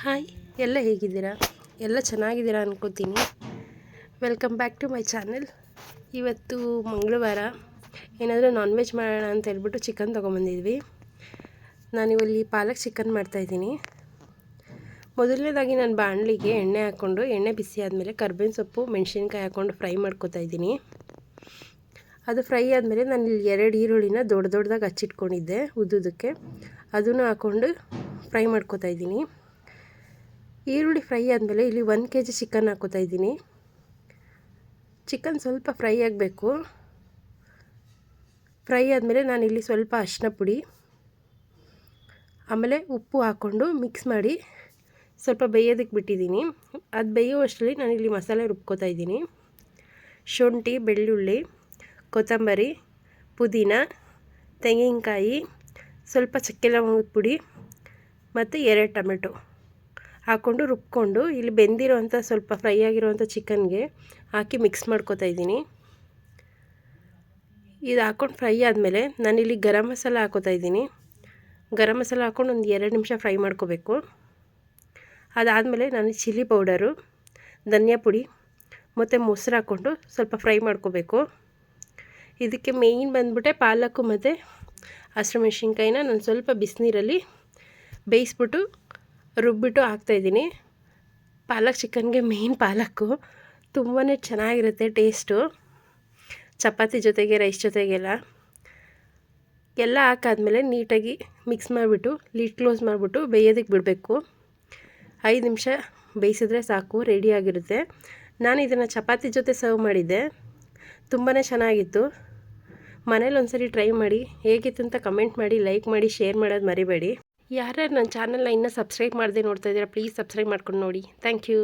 Hi, ಎಲ್ಲ ಹೇಗಿದ್ದೀರಾ? ಎಲ್ಲ ಚೆನ್ನಾಗಿದ್ದೀರಾ ಅನ್ಕೋತೀನಿ. Welcome back to my channel ಇವತ್ತು ಮಂಗಳವಾರ. ಏನಾದರೂ ನಾನ್ ವೆಜ್ ಮಾಡೋಣ ಅಂತ ಹೇಳ್ಬಿಟ್ಟು ಚಿಕನ್ ತೊಗೊಂಬಂದಿದ್ವಿ. ನಾನಿವಲ್ಲಿ ಪಾಲಕ್ ಚಿಕನ್ ಮಾಡ್ತಾಯಿದ್ದೀನಿ ಮೊದಲನೇದಾಗಿ ನಾನು ಬಾಣಲಿಗೆ ಎಣ್ಣೆ ಹಾಕ್ಕೊಂಡು, ಎಣ್ಣೆ ಬಿಸಿ ಆದಮೇಲೆ ಕರ್ಬೇವಿನ ಸೊಪ್ಪು, ಮೆಣಸಿನ್ಕಾಯಿ ಹಾಕ್ಕೊಂಡು ಫ್ರೈ ಮಾಡ್ಕೊತಾ ಇದ್ದೀನಿ. ಅದು ಫ್ರೈ ಆದಮೇಲೆ ನಾನು ಇಲ್ಲಿ ಎರಡು ಈರುಳ್ಳಿನ ದೊಡ್ಡ ದೊಡ್ಡದಾಗಿ ಹಚ್ಚಿಟ್ಕೊಂಡಿದ್ದೆ ಉದ್ದುದಕ್ಕೆ ಅದನ್ನು ಹಾಕ್ಕೊಂಡು ಫ್ರೈ ಮಾಡ್ಕೋತಾ ಇದ್ದೀನಿ. ಈರುಳ್ಳಿ ಫ್ರೈ ಆದಮೇಲೆ ಇಲ್ಲಿ ಒಂದು ಕೆ ಜಿ ಚಿಕನ್ ಹಾಕೋತಾ ಇದ್ದೀನಿ. ಚಿಕನ್ ಸ್ವಲ್ಪ ಫ್ರೈ ಆಗಬೇಕು. ಫ್ರೈ ಆದಮೇಲೆ ನಾನಿಲ್ಲಿ ಸ್ವಲ್ಪ ಅರಿಶಿನ ಪುಡಿ, ಆಮೇಲೆ ಉಪ್ಪು ಹಾಕ್ಕೊಂಡು ಮಿಕ್ಸ್ ಮಾಡಿ ಸ್ವಲ್ಪ ಬೇಯೋದಕ್ಕೆ ಬಿಟ್ಟಿದ್ದೀನಿ. ಅದು ಬೇಯುವಷ್ಟರಲ್ಲಿ ನಾನಿಲ್ಲಿ ಮಸಾಲೆ ರುಬ್ಕೋತಾ ಇದ್ದೀನಿ. ಶುಂಠಿ, ಬೆಳ್ಳುಳ್ಳಿ, ಕೊತ್ತಂಬರಿ, ಪುದೀನ, ತೆಂಗಿನಕಾಯಿ, ಸ್ವಲ್ಪ ಚಕ್ಕೆ ಲವಂಗದ ಪುಡಿ ಮತ್ತು ಎರಡು ಟೊಮೆಟೊ. ಹಾಕ್ಕೊಂಡು ರುಬ್ಕೊಂಡು ಇಲ್ಲಿ ಬೆಂದಿರೋವಂಥ ಸ್ವಲ್ಪ ಫ್ರೈ ಆಗಿರೋವಂಥ ಚಿಕನ್ಗೆ ಹಾಕಿ ಮಿಕ್ಸ್ ಮಾಡ್ಕೋತಾ ಇದ್ದೀನಿ. ಇದು ಹಾಕ್ಕೊಂಡು ಫ್ರೈ ಆದಮೇಲೆ ನಾನಿಲ್ಲಿ ಗರಂ ಮಸಾಲ ಹಾಕೋತಾ ಇದ್ದೀನಿ. ಗರಂ ಮಸಾಲ ಹಾಕ್ಕೊಂಡು ಒಂದು ಎರಡು ನಿಮಿಷ ಫ್ರೈ ಮಾಡ್ಕೋಬೇಕು. ಅದಾದಮೇಲೆ ನಾನು ಚಿಲ್ಲಿ ಪೌಡರು, ಧನಿಯಾ ಪುಡಿ ಮತ್ತು ಮೊಸರು ಹಾಕ್ಕೊಂಡು ಸ್ವಲ್ಪ ಫ್ರೈ ಮಾಡ್ಕೋಬೇಕು. ಇದಕ್ಕೆ ಮೇಯ್ನ್ ಬಂದ್ಬಿಟ್ಟೆ ಪಾಲಕ್ಕು ಮತ್ತು ಹಸಿರು ಮೆಣಸಿನ್ಕಾಯಿನ. ನಾನು ಸ್ವಲ್ಪ ಬಿಸಿನೀರಲ್ಲಿ ಬೇಯಿಸ್ಬಿಟ್ಟು ರುಬ್ಬಿಟ್ಟು ಹಾಕ್ತಾಯಿದ್ದೀನಿ ಪಾಲಕ್ ಚಿಕನ್ಗೆ ಮೇಯ್ನ್ ಪಾಲಕ್ಕು. ತುಂಬಾ ಚೆನ್ನಾಗಿರುತ್ತೆ ಟೇಸ್ಟು ಚಪಾತಿ ಜೊತೆಗೆ ರೈಸ್ ಜೊತೆಗೆಲ್ಲ. ಎಲ್ಲ ಹಾಕಾದ್ಮೇಲೆ ನೀಟಾಗಿ ಮಿಕ್ಸ್ ಮಾಡಿಬಿಟ್ಟು ಲೀಡ್ ಕ್ಲೋಸ್ ಮಾಡಿಬಿಟ್ಟು ಬೇಯೋದಕ್ಕೆ ಬಿಡಬೇಕು. ಐದು ನಿಮಿಷ ಬೇಯಿಸಿದ್ರೆ ಸಾಕು ರೆಡಿಯಾಗಿರುತ್ತೆ ನಾನು ಇದನ್ನು ಚಪಾತಿ ಜೊತೆ ಸರ್ವ್ ಮಾಡಿದ್ದೆ. ತುಂಬಾ ಚೆನ್ನಾಗಿತ್ತು. ಮನೇಲಿ ಒಂದ್ಸರಿ ಟ್ರೈ ಮಾಡಿ, ಹೇಗಿತ್ತು ಅಂತ ಕಮೆಂಟ್ ಮಾಡಿ ಲೈಕ್ ಮಾಡಿ ಶೇರ್ ಮಾಡೋದು ಮರಿಬೇಡಿ. ಯಾರ್ಯಾರು ನನ್ನ ಚಾನಲ್ನ ಇನ್ನೂ ಸಬ್ಸ್ಕ್ರೈಬ್ ಮಾಡದೆ ನೋಡ್ತಾ ಇದ್ದೀರಾ ಪ್ಲೀಸ್ ಸಬ್ಸ್ಕ್ರೈಬ್ ಮಾಡ್ಕೊಂಡು ನೋಡಿ. Thank you